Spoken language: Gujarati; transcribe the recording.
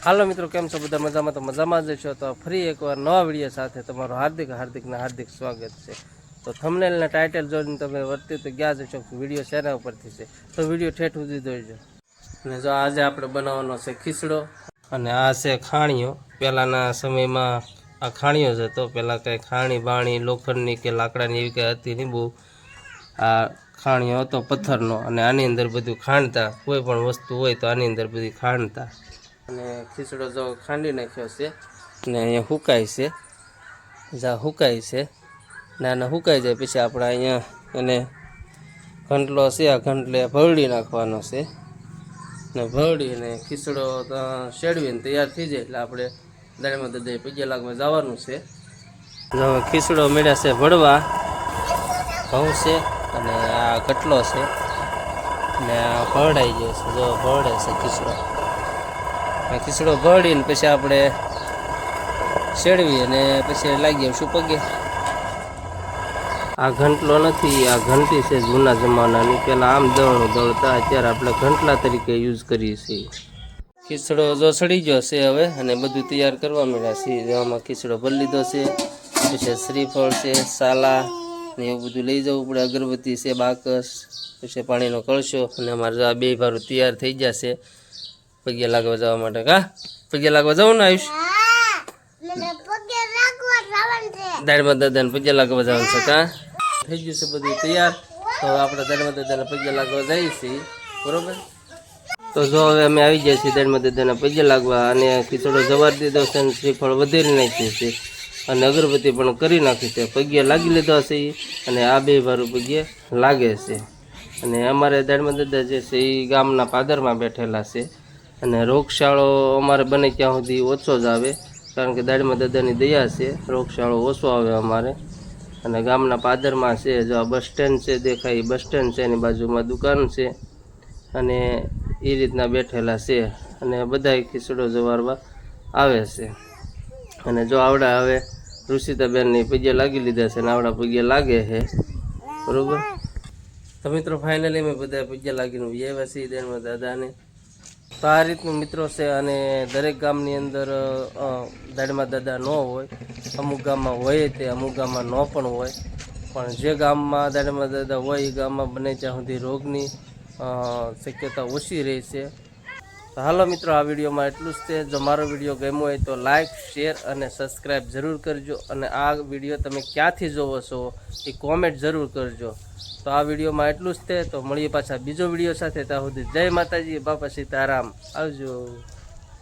હાલો મિત્રો, કેમ છો બધા? મજામાં તો મજામાં જ છો. તો ફરી એકવાર નવા વીડિયો સાથે તમારું હાર્દિક હાર્દિકને હાર્દિક સ્વાગત છે. તો થંબનેલના ટાઇટલ જોઈને તમે વર્તી તો ગયા જ કે વીડિયો શેના ઉપરથી છે? તો વીડિયો ઠેઠ સુધી જોઈજો. અને જો આજે આપણે બનાવવાનો છે ખીચડો અને આ છે ખાણીઓ. પહેલાંના સમયમાં આ ખાણીઓ જ હતો. પહેલાં કંઈ ખાણી બાણી, લોખંડની કે લાકડાની એવી કંઈ હતી નહીં બહુ. આ ખાણીઓ હતો પથ્થરનો અને આની અંદર બધું ખાંડતા કોઈ પણ વસ્તુ હોય તો આની અંદર બધી ખાંડતા અને ખીચડો જો ખાંડી નાખ્યો છે ને અહીંયા હુકાય છે. જ્યાં હુકાય છે. ને આને હુકાઈ જાય. પછી આપણે અહીંયા એને ઘંટલો છે, આ ઘંટલે ભરડી નાખવાનો છે. ને ભરડીને ખીચડો શેડવીને તૈયાર થઈ જાય એટલે આપણે દાળીમાં દઈ પગે લાગવા જવાનું છે. જો ખીચડો મેળ્યા છે ભળવા ઘઉં છે અને આ કટલો છે. ને આ ભરડાઈ ગયો છે. જો ભરડે છે ખીચડો. ખીચડો ભળીને પછી આપણે શેડવી અને પછી લાગીએ શું પગે. આ ઘંટલો નથી, આ ઘંટી છે જૂના જમાનાની. પહેલાં આમ દળનું દળતા, અત્યારે આપણે ઘંટલા તરીકે યુઝ કરીએ છીએ. ખીચડો જો સડી ગયો છે હવે અને બધું તૈયાર કરવા મળ્યા છે જેવામાં ખીચડો ભરી લીધો છે, પછી શ્રીફળ છે, સાલા ને એવું બધું લઈ જવું પડે, અગરબત્તી છે, બાકસ, પછી પાણીનો કળશો અને અમારે આ બે ભારું તૈયાર થઈ જશે પગે લાગવા જવા માટે કા? પગે લાગવા જવું ને આયુષ. દાડમાં દાદાને પગે લાગવા જવાનું છે કા? થઈ ગયું છે બધું તૈયાર. તો હવે આપણે દાડમાં દાદાને પગે લાગવા જઈએ છીએ. બરોબર? તો જો હવે અમે આવી ગયા છીએ દાડમાં દાદાના પગે લાગવા અને ખીચડો જવાર દીધો છે અને શ્રીફળ વધેરી નાખ્યું છે. અને અગરબત્તી પણ કરી નાખી છે. પગે લાગી લીધા છે અને આ બે ભારું પગે લાગે છે. અને અમારે દાડમાં દાદા જે છે એ ગામના પાદરમાં બેઠેલા છે. અને રોગશાળો અમારે બને ત્યાં સુધી ઓછો જ આવે, કારણ કે દાડીમાં દાદાની દયા છે, રોગશાળો ઓછો આવે અમારે. અને ગામના પાદરમાં છે, જો આ બસ સ્ટેન્ડ છે, દેખાય બસ સ્ટેન્ડ છે, એની બાજુમાં દુકાન છે. અને એ રીતના બેઠેલા છે અને બધાય ખીચડો જવારવા આવે છે. અને જો આવડા હવે ઋષિતાબેનની પગે લાગી લીધા છે અને આવડા પગે લાગે છે. બરાબર? તો મિત્રો ફાઇનલી મેં બધા પગે લાગીને વ્યવસ્થિત દાદાને. તો આ રીતનું મિત્રો છે અને દરેક ગામની અંદર દાડમાં દાદા ન હોય, અમુક ગામમાં હોય તે, અમુક ગામમાં ન પણ હોય. પણ જે ગામમાં દાડમાં દાદા હોય, એ ગામમાં બને ત્યાં સુધી રોગની શક્યતા ઓછી રહે છે. હાલો મિત્રો, આ વિડીયોમાં એટલું જ તે. જો મારો વીડિયો ગમ્યો હોય તો લાઇક શેર અને સબસ્ક્રાઈબ જરૂર કરજો. અને આ વીડિયો તમે ક્યાંથી જોવો છો એ કોમેન્ટ જરૂર કરજો. તો આ વિડીયોમાં એટલું જ તે. તો મળીએ પાછા બીજો વીડિયો સાથે. ત્યાં સુધી જય માતાજી, બાપા સીતારામ. આવજો.